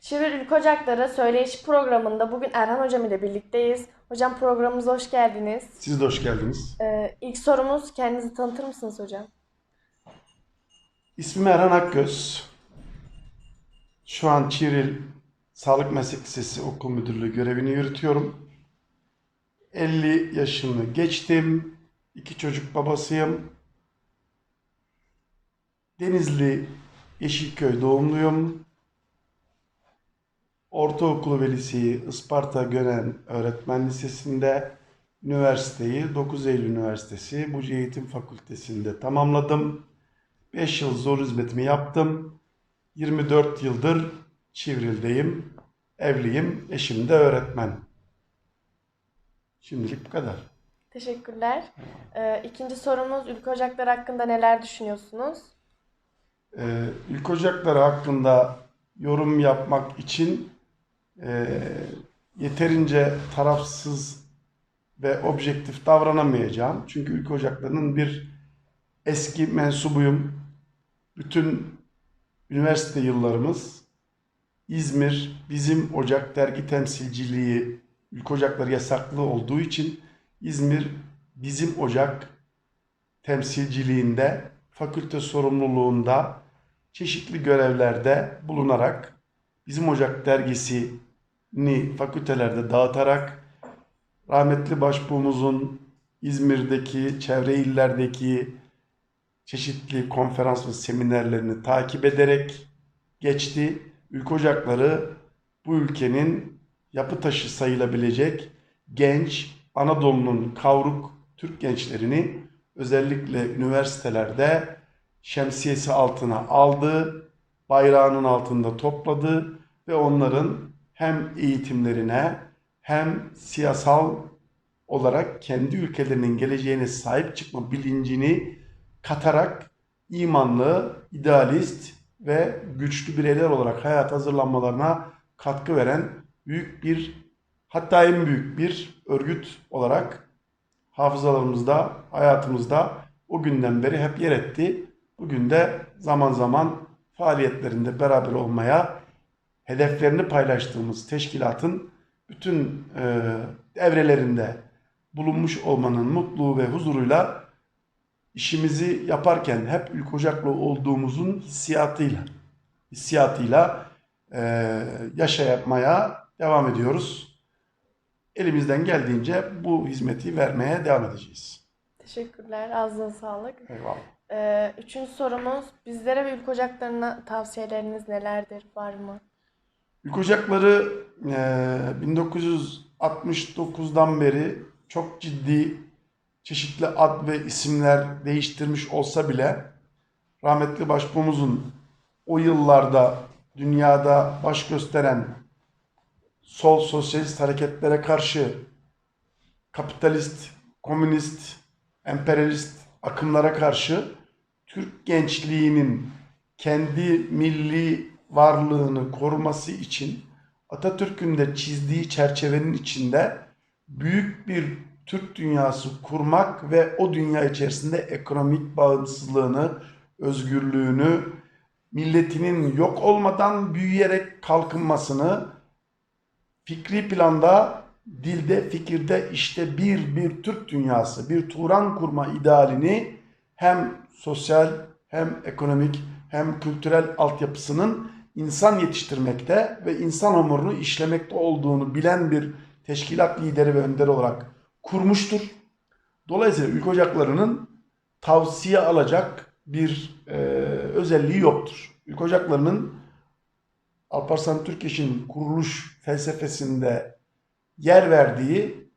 Çevir Ülke Ocakları Söyleyiş programında bugün Erhan Hocam ile birlikteyiz. Hocam programımıza hoş geldiniz. Siz de hoş geldiniz. Ee, ilk sorumuz kendinizi tanıtır mısınız hocam? İsmim Erhan Akgöz. Şu an Çivril Sağlık Meslek Lisesi Okul Müdürlüğü görevini yürütüyorum. 50 yaşını geçtim. İki çocuk babasıyım. Denizli Yeşilköy doğumluyum. Ortaokulu ve liseyi Isparta Gönen Öğretmen Lisesi'nde, üniversiteyi 9 Eylül Üniversitesi Buca Eğitim Fakültesi'nde tamamladım. 5 yıl zor hizmetimi yaptım. 24 yıldır Çivril'deyim. Evliyim. Eşim de öğretmen. Şimdilik bu kadar. Teşekkürler. Ee, ikinci sorumuz Ülke Ocakları hakkında neler düşünüyorsunuz? Ee, Ülke Ocakları hakkında yorum yapmak için e, yeterince tarafsız ve objektif davranamayacağım. Çünkü Ülke Ocakları'nın bir eski mensubuyum. Bütün üniversite yıllarımız İzmir Bizim Ocak dergi temsilciliği Ülke Ocakları yasaklı olduğu için İzmir Bizim Ocak temsilciliğinde fakülte sorumluluğunda çeşitli görevlerde bulunarak Bizim Ocak dergisini fakültelerde dağıtarak rahmetli başbuğumuzun İzmir'deki, çevre illerdeki çeşitli konferans ve seminerlerini takip ederek geçti. Ülke Ocakları bu ülkenin yapı taşı sayılabilecek genç Anadolu'nun kavruk Türk gençlerini özellikle üniversitelerde şemsiyesi altına aldı, bayrağının altında topladı ve onların hem eğitimlerine hem siyasal olarak kendi ülkelerinin geleceğine sahip çıkma bilincini katarak imanlı, idealist ve güçlü bireyler olarak hayat hazırlanmalarına katkı veren büyük bir hatta en büyük bir örgüt olarak hafızalarımızda, hayatımızda o günden beri hep yer etti. Bugün de zaman zaman faaliyetlerinde beraber olmaya, hedeflerini paylaştığımız teşkilatın bütün e, evrelerinde bulunmuş olmanın mutluluğu ve huzuruyla işimizi yaparken hep ülke ocaklı olduğumuzun hissiyatıyla hissiyatıyla e, yaşamaya devam ediyoruz. Elimizden geldiğince bu hizmeti vermeye devam edeceğiz. Teşekkürler. Ağzına sağlık. Eyvallah. Ee, üçüncü sorumuz bizlere ve Ülke Ocakları'na tavsiyeleriniz nelerdir? Var mı? Ülke Ocakları e, 1969'dan beri çok ciddi çeşitli ad ve isimler değiştirmiş olsa bile rahmetli başbuğumuzun o yıllarda dünyada baş gösteren sol sosyalist hareketlere karşı kapitalist, komünist, emperyalist akımlara karşı Türk gençliğinin kendi milli varlığını koruması için Atatürk'ün de çizdiği çerçevenin içinde büyük bir Türk dünyası kurmak ve o dünya içerisinde ekonomik bağımsızlığını, özgürlüğünü, milletinin yok olmadan büyüyerek kalkınmasını fikri planda, dilde, fikirde işte bir bir Türk dünyası, bir Turan kurma idealini hem sosyal hem ekonomik hem kültürel altyapısının insan yetiştirmekte ve insan hamurunu işlemekte olduğunu bilen bir teşkilat lideri ve önderi olarak kurmuştur. Dolayısıyla ülke ocaklarının tavsiye alacak bir e, özelliği yoktur. Ülke ocaklarının Alparslan Türkeş'in kuruluş felsefesinde yer verdiği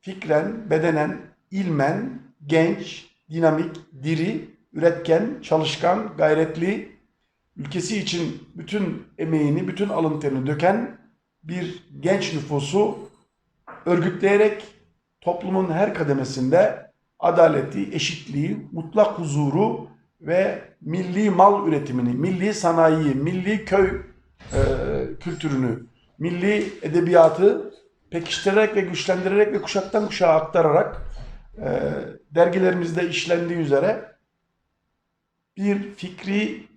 fikren, bedenen, ilmen, genç, dinamik, diri, üretken, çalışkan, gayretli, ülkesi için bütün emeğini, bütün alın terini döken bir genç nüfusu örgütleyerek toplumun her kademesinde adaleti, eşitliği, mutlak huzuru ve milli mal üretimini, milli sanayiyi, milli köy e, kültürünü, milli edebiyatı pekiştirerek ve güçlendirerek ve kuşaktan kuşağa aktararak e, dergilerimizde işlendiği üzere bir fikri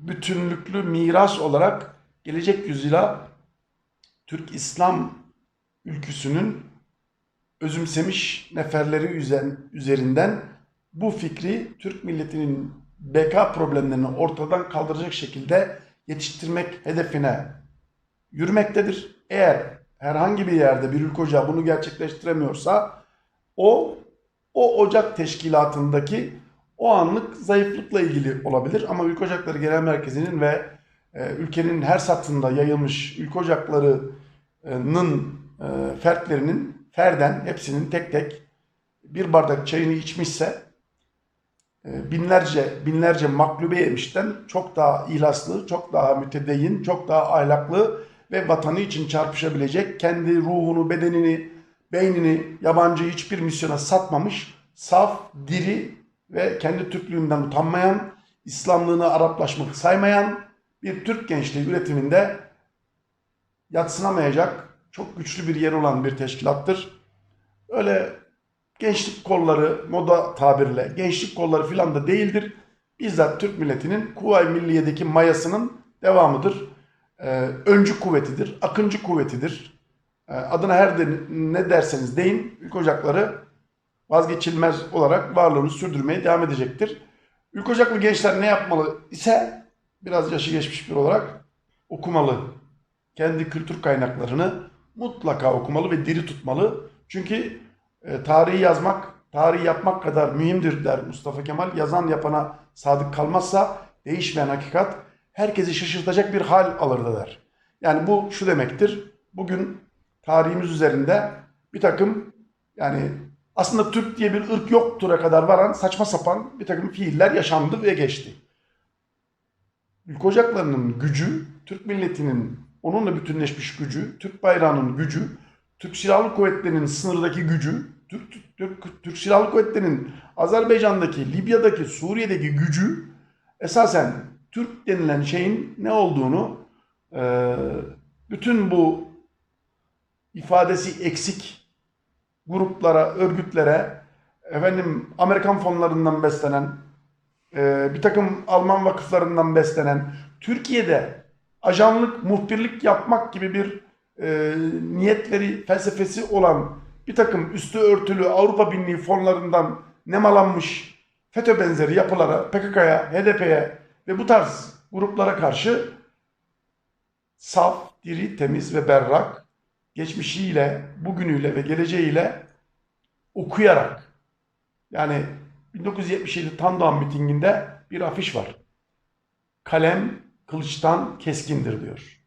bütünlüklü miras olarak gelecek yüzyıla Türk İslam ülküsünün özümsemiş neferleri üzerinden bu fikri Türk milletinin beka problemlerini ortadan kaldıracak şekilde yetiştirmek hedefine yürümektedir. Eğer herhangi bir yerde bir ülke ocağı bunu gerçekleştiremiyorsa o o ocak teşkilatındaki o anlık zayıflıkla ilgili olabilir ama Ülke Ocakları Genel Merkezi'nin ve e, ülkenin her satında yayılmış ülke ocaklarının e, fertlerinin ferden hepsinin tek tek bir bardak çayını içmişse e, binlerce binlerce maklube yemişten çok daha ihlaslı, çok daha mütedeyyin, çok daha ahlaklı ve vatanı için çarpışabilecek, kendi ruhunu, bedenini, beynini yabancı hiçbir misyona satmamış, saf, diri ve kendi Türklüğünden utanmayan, İslamlığını Araplaşmak saymayan bir Türk gençliği üretiminde yatsınamayacak çok güçlü bir yer olan bir teşkilattır. Öyle gençlik kolları moda tabirle gençlik kolları filan da değildir. Bizzat Türk milletinin Kuvayi Milliye'deki mayasının devamıdır. Ee, öncü kuvvetidir, akıncı kuvvetidir. Ee, adına her de, ne derseniz deyin, ülke ocakları vazgeçilmez olarak varlığını sürdürmeye devam edecektir. Ülke ocaklı gençler ne yapmalı ise biraz yaşı geçmiş bir olarak okumalı. Kendi kültür kaynaklarını mutlaka okumalı ve diri tutmalı. Çünkü e, tarihi yazmak, tarihi yapmak kadar mühimdir der Mustafa Kemal. Yazan yapana sadık kalmazsa değişmeyen hakikat herkesi şaşırtacak bir hal alır der. Yani bu şu demektir. Bugün tarihimiz üzerinde bir takım yani aslında Türk diye bir ırk yoktur'a kadar varan saçma sapan bir takım fiiller yaşandı ve geçti. Ülke ocaklarının gücü, Türk milletinin onunla bütünleşmiş gücü, Türk bayrağının gücü, Türk Silahlı Kuvvetleri'nin sınırdaki gücü, Türk, Türk, Türk, Türk Silahlı Kuvvetleri'nin Azerbaycan'daki, Libya'daki, Suriye'deki gücü esasen Türk denilen şeyin ne olduğunu e, bütün bu ifadesi eksik gruplara, örgütlere, efendim Amerikan fonlarından beslenen, e, bir takım Alman vakıflarından beslenen, Türkiye'de ajanlık, muhbirlik yapmak gibi bir e, niyetleri, felsefesi olan bir takım üstü örtülü Avrupa Birliği fonlarından nemalanmış FETÖ benzeri yapılara, PKK'ya, HDP'ye ve bu tarz gruplara karşı saf, diri, temiz ve berrak geçmişiyle, bugünüyle ve geleceğiyle okuyarak yani 1977 Tandoğan mitinginde bir afiş var. Kalem kılıçtan keskindir diyor.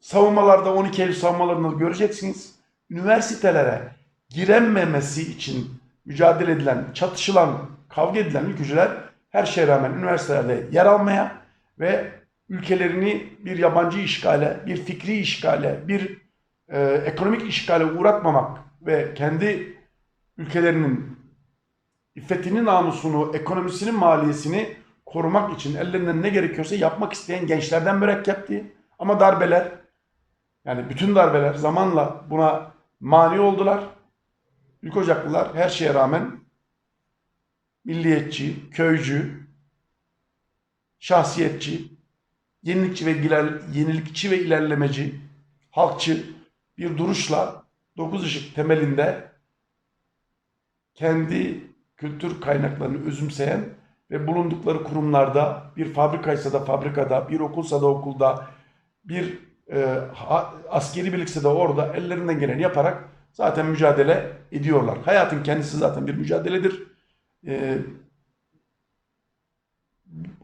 Savunmalarda 12 Eylül savunmalarını göreceksiniz. Üniversitelere girememesi için mücadele edilen, çatışılan, kavga edilen ülkücüler her şeye rağmen üniversitelerde yer almaya ve ülkelerini bir yabancı işgale, bir fikri işgale, bir e, ekonomik işgale uğratmamak ve kendi ülkelerinin iffetini, namusunu, ekonomisinin maliyesini korumak için ellerinden ne gerekiyorsa yapmak isteyen gençlerden mürekkepti. Ama darbeler, yani bütün darbeler zamanla buna mani oldular. Ülke ocaklılar her şeye rağmen milliyetçi, köycü, şahsiyetçi, yenilikçi ve iler, yenilikçi ve ilerlemeci, halkçı bir duruşla dokuz ışık temelinde kendi kültür kaynaklarını özümseyen ve bulundukları kurumlarda bir fabrikaysa da fabrikada, bir okulsa da okulda, bir e, ha- askeri birlikse de orada ellerinden geleni yaparak zaten mücadele ediyorlar. Hayatın kendisi zaten bir mücadeledir. E,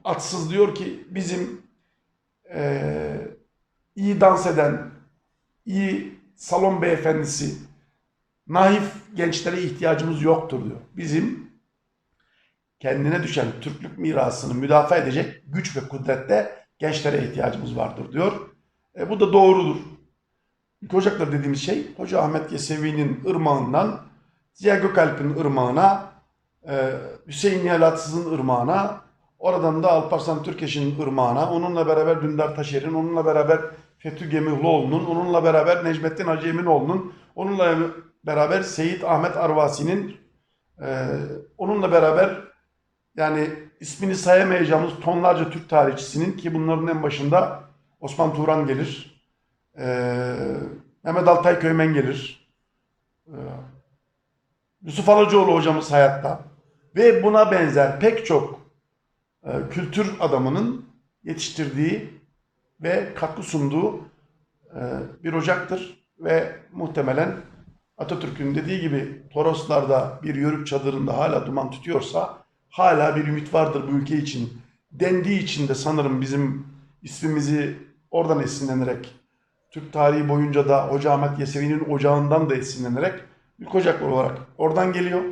Atsız diyor ki bizim e, iyi dans eden, iyi salon beyefendisi, naif gençlere ihtiyacımız yoktur diyor. Bizim kendine düşen Türklük mirasını müdafaa edecek güç ve kudrette gençlere ihtiyacımız vardır diyor. E, bu da doğrudur. Ülke Ocakları dediğimiz şey Hoca Ahmet Yesevi'nin ırmağından Ziya Gökalp'in ırmağına, e, Hüseyin Nihal Atsız'ın ırmağına, oradan da Alparslan Türkeş'in ırmağına, onunla beraber Dündar Taşer'in, onunla beraber Fethü Gemihloğlu'nun, onunla beraber Necmettin Hacı Eminoğlu'nun, onunla beraber Seyit Ahmet Arvasi'nin, e, onunla beraber yani ismini sayamayacağımız tonlarca Türk tarihçisinin ki bunların en başında Osman Turan gelir. Ee, Mehmet Altay Köymen gelir. Ee, Yusuf Alacaoğlu hocamız hayatta. Ve buna benzer pek çok e, kültür adamının yetiştirdiği ve katkı sunduğu e, bir ocaktır. Ve muhtemelen Atatürk'ün dediği gibi Toroslar'da bir yörük çadırında hala duman tutuyorsa hala bir ümit vardır bu ülke için. Dendiği için de sanırım bizim ismimizi oradan esinlenerek Türk tarihi boyunca da Hoca Ahmet Yesevi'nin ocağından da esinlenerek Ülke Ocaklı olarak oradan geliyor.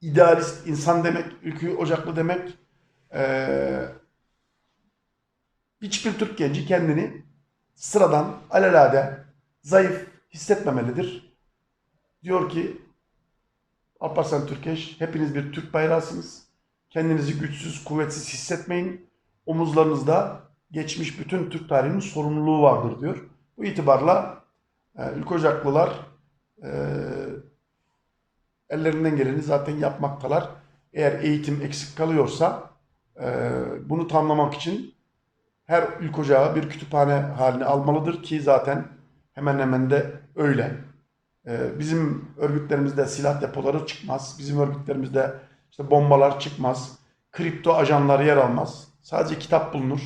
İdealist insan demek, Ülkü Ocaklı demek. Ee, hiçbir Türk genci kendini sıradan, alelade, zayıf hissetmemelidir. Diyor ki Alparslan Türkeş, hepiniz bir Türk bayrağısınız. Kendinizi güçsüz, kuvvetsiz hissetmeyin. Omuzlarınızda geçmiş bütün Türk tarihinin sorumluluğu vardır diyor. Bu itibarla e, Ülke Ocaklılar e, ellerinden geleni zaten yapmaktalar. Eğer eğitim eksik kalıyorsa bunu tamamlamak için her ülke ocağı bir kütüphane haline almalıdır ki zaten hemen hemen de öyle. E, bizim örgütlerimizde silah depoları çıkmaz. Bizim örgütlerimizde işte bombalar çıkmaz. Kripto ajanlar yer almaz. Sadece kitap bulunur.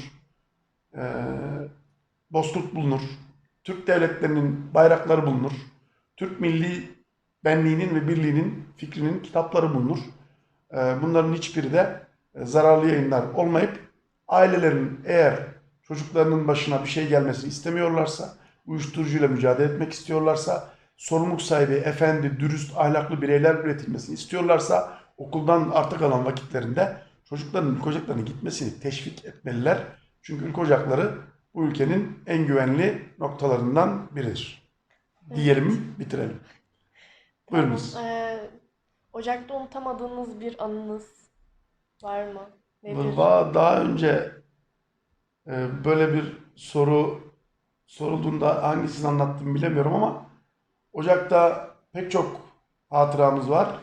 Bozkurt bulunur. Türk devletlerinin bayrakları bulunur. Türk milli benliğinin ve birliğinin fikrinin kitapları bulunur. Ee, Bunların hiçbiri de zararlı yayınlar olmayıp ailelerin eğer çocuklarının başına bir şey gelmesini istemiyorlarsa, uyuşturucuyla mücadele etmek istiyorlarsa, sorumluluk sahibi, efendi, dürüst, ahlaklı bireyler üretilmesini istiyorlarsa okuldan artık kalan vakitlerinde çocukların ülke ocaklarına gitmesini teşvik etmeliler. Çünkü ülke ocakları bu ülkenin en güvenli noktalarından biridir. Diyelim, bitirelim. Buyurunuz. Tamam, ee, Ocak'ta unutamadığınız bir anınız var mı? Nedir? Va- Daha önce e, böyle bir soru sorulduğunda hangisini anlattım bilemiyorum ama Ocak'ta pek çok hatıramız var.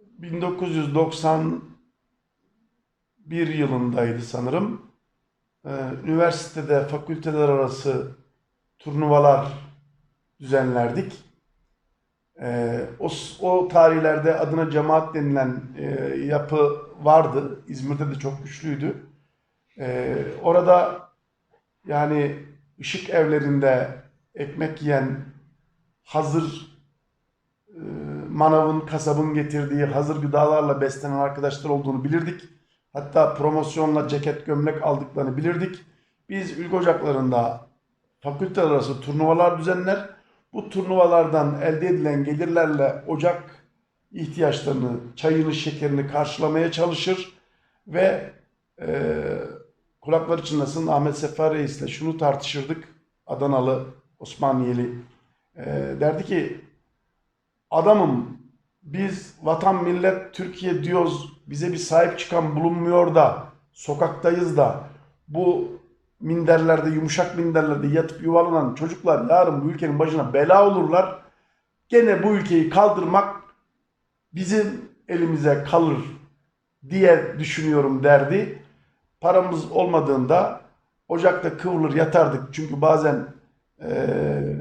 1991 yılındaydı sanırım. E, Üniversitede fakülteler arası turnuvalar düzenlerdik. Ee, o, o tarihlerde adına cemaat denilen e, yapı vardı. İzmir'de de çok güçlüydü. Ee, orada yani ışık evlerinde ekmek yiyen hazır e, manavın, kasabın getirdiği hazır gıdalarla beslenen arkadaşlar olduğunu bilirdik. Hatta promosyonla ceket, gömlek aldıklarını bilirdik. Biz ülke ocaklarında fakülteler arası turnuvalar düzenler. Bu turnuvalardan elde edilen gelirlerle ocak ihtiyaçlarını, çayını, şekerini karşılamaya çalışır ve e, kulakları çınlasın Ahmet Sefer Reis'le şunu tartışırdık. Adanalı, Osmaniyeli. E, derdi ki adamım biz vatan millet Türkiye diyoruz bize bir sahip çıkan bulunmuyor da sokaktayız da bu minderlerde yumuşak minderlerde yatıp yuvalanan çocuklar yarın bu ülkenin başına bela olurlar. Gene bu ülkeyi kaldırmak bizim elimize kalır diye düşünüyorum derdi. Paramız olmadığında ocakta kıvrılır yatardık. Çünkü bazen eee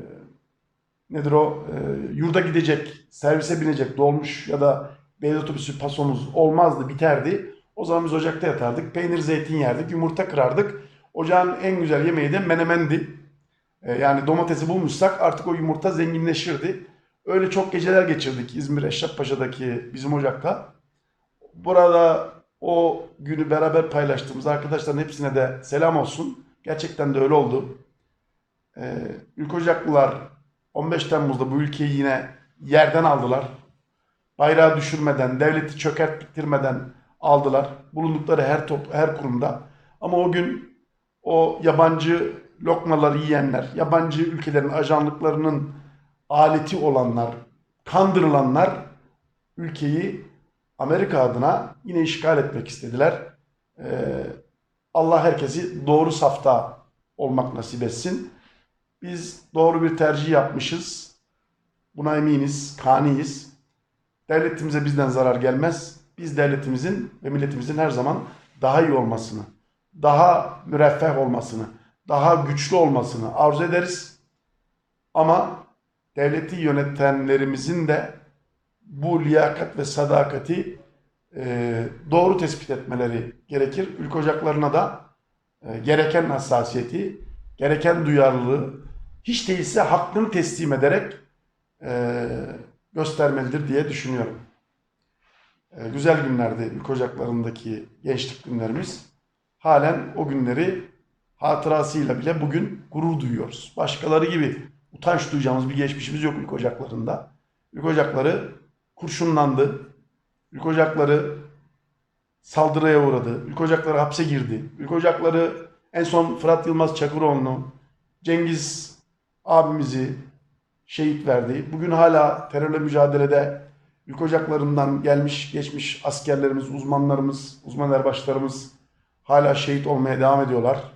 nedir o eee, yurda gidecek, servise binecek dolmuş ya da beyaz otobüsü pasomuz olmazdı biterdi. O zaman biz ocakta yatardık. Peynir zeytin yerdik, yumurta kırardık. Ocağın en güzel yemeği de menemendi. Ee, yani domatesi bulmuşsak artık o yumurta zenginleşirdi. Öyle çok geceler geçirdik İzmir Eşrefpaşa'daki bizim ocakta. Burada o günü beraber paylaştığımız arkadaşların hepsine de selam olsun. Gerçekten de öyle oldu. Ee, Ülke Ocaklılar 15 Temmuz'da bu ülkeyi yine yerden aldılar. Bayrağı düşürmeden, devleti çökerttirmeden aldılar. Bulundukları her top, her kurumda. Ama o gün o yabancı lokmaları yiyenler, yabancı ülkelerin ajanlıklarının aleti olanlar, kandırılanlar ülkeyi Amerika adına yine işgal etmek istediler. Ee, Allah herkesi doğru safta olmak nasip etsin. Biz doğru bir tercih yapmışız. Buna eminiz, kaniyiz. Devletimize bizden zarar gelmez. biz devletimizin ve milletimizin her zaman daha iyi olmasını, daha müreffeh olmasını, daha güçlü olmasını arzu ederiz. Ama devleti yönetenlerimizin de bu liyakat ve sadakati e, doğru tespit etmeleri gerekir. Ülke ocaklarına da e, gereken hassasiyeti, gereken duyarlılığı hiç değilse hakkını teslim ederek e, göstermelidir diye düşünüyorum. E, güzel günlerdi ülke ocaklarındaki gençlik günlerimiz. Halen o günleri hatırasıyla bile bugün gurur duyuyoruz. Başkaları gibi utanç duyacağımız bir geçmişimiz yok ülke ocaklarında. Ülke ocakları kurşunlandı. Ülke ocakları saldırıya uğradı. Ülke ocakları hapse girdi. Ülke ocakları en son Fırat Yılmaz Çakıroğlu'nu, Cengiz abimizi şehit verdi. Bugün hala terörle mücadelede ülke ocaklarından gelmiş geçmiş askerlerimiz, uzmanlarımız, uzman erbaşlarımız hala şehit olmaya devam ediyorlar.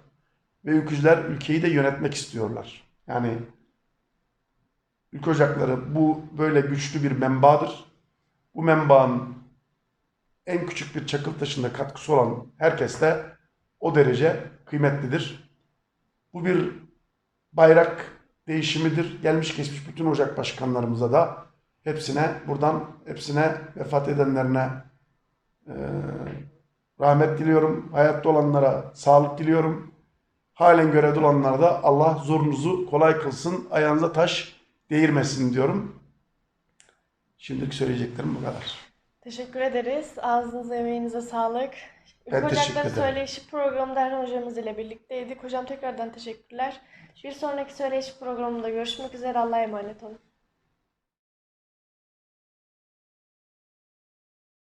Ve ülkücüler ülkeyi de yönetmek istiyorlar. Yani ülke ocakları bu böyle güçlü bir menbadır. Bu menbaın en küçük bir çakıl taşında katkısı olan herkes de o derece kıymetlidir. Bu bir bayrak değişimidir. Gelmiş geçmiş bütün ocak başkanlarımıza da hepsine buradan hepsine vefat edenlerine eee, rahmet diliyorum. Hayatta olanlara sağlık diliyorum. Halen görevde olanlara da Allah zorunuzu kolay kılsın. Ayağınıza taş değirmesin diyorum. Şimdilik söyleyeceklerim bu kadar. Teşekkür ederiz. Ağzınıza emeğinize sağlık. Ben ederim. Söyleşi programında Erhan hocamız ile birlikteydik. Hocam tekrardan teşekkürler. Bir sonraki söyleşi programında görüşmek üzere. Allah'a emanet olun.